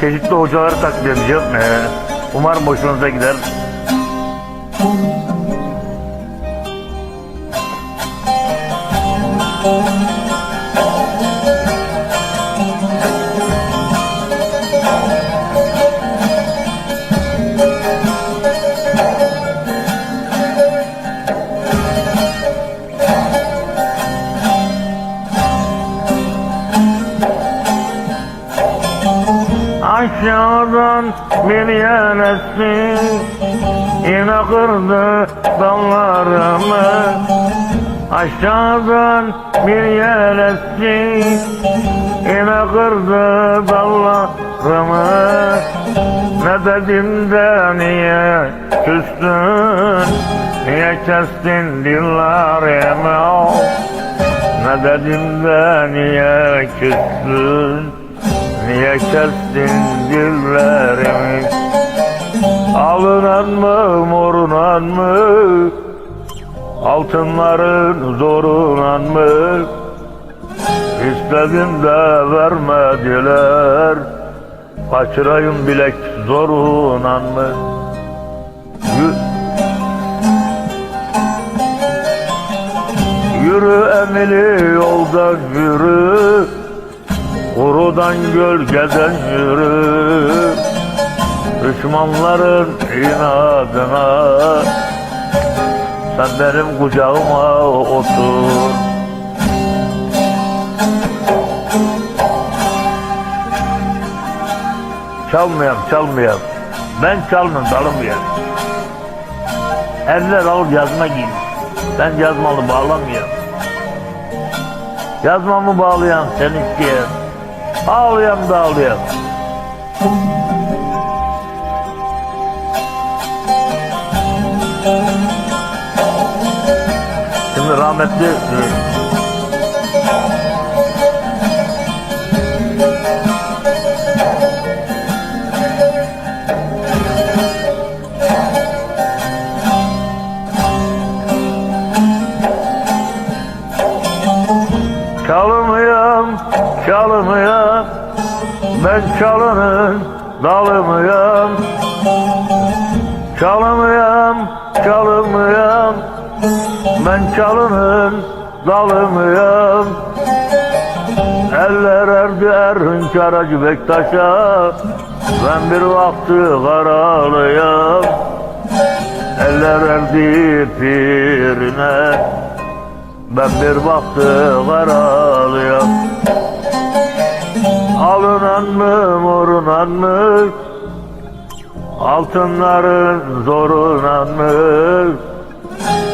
çeşitli hocaları taklit edeceğim. Ee, umarım hoşunuza gider. Aşağıdan bir yenesi Yine kırdı dallarımı. Aşağıdan bir yenesi Yine kırdı dallarımı. Ne dedim de niye küstün? Niye kestin dillerimi? Ne dedim de niye küstün Niye kestin dillerimi Alınan mı morunan mı? Altınların zorunan mı? İstedim de vermediler. Kaçırayım bilek zorunan mı? Yü- Yürü emili yoldan yürü Kurudan gölgeden yürü Düşmanların inadına. Sen benim kucağıma otur. Çalmayam çalmayam Ben çalmam dalımıyam Eller al yazma giyin. Ben yazmalı bağlamıyorum Yazmamı bağlayan sen isteyen Ağlayan da ağlayan. Şimdi rahmetli Çalımıyam, çalımıyam Ben çalının dalımıyam Çalımıyam, çalımıyam Ben çalının dalımıyam Eller erdi Erhün Karacı Bektaş'a Ben bir vakti karalıyam Eller erdi pirine ben bir baktı karalıyam Alınan mı morunan mı? Altınların zorunan mı?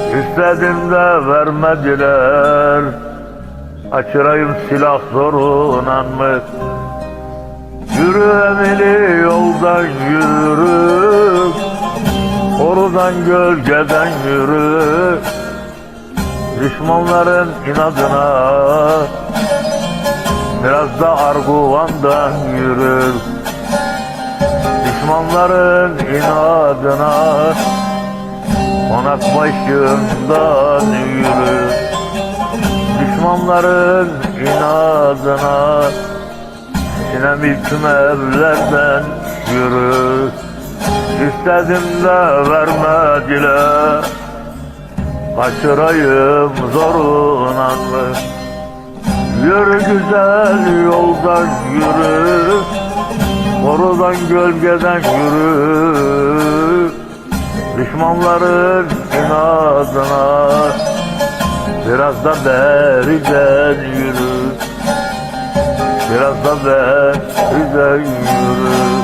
İstedim de vermediler. Açırayım silah zorunan mı? Yürü emili yoldan yürü. Korudan gölgeden yürü Düşmanların inadına Biraz da arguvandan yürür. Düşmanların inadına Konak başından yürür. Düşmanların inadına Sinem ilküm evlerden yürür. İstedim de vermediler Kaçırayım zoruna mı? Yürü güzel yoldan yürü Korudan gölgeden yürü. Düşmanların inadına Biraz da beriden yürü. Biraz da beriden yürü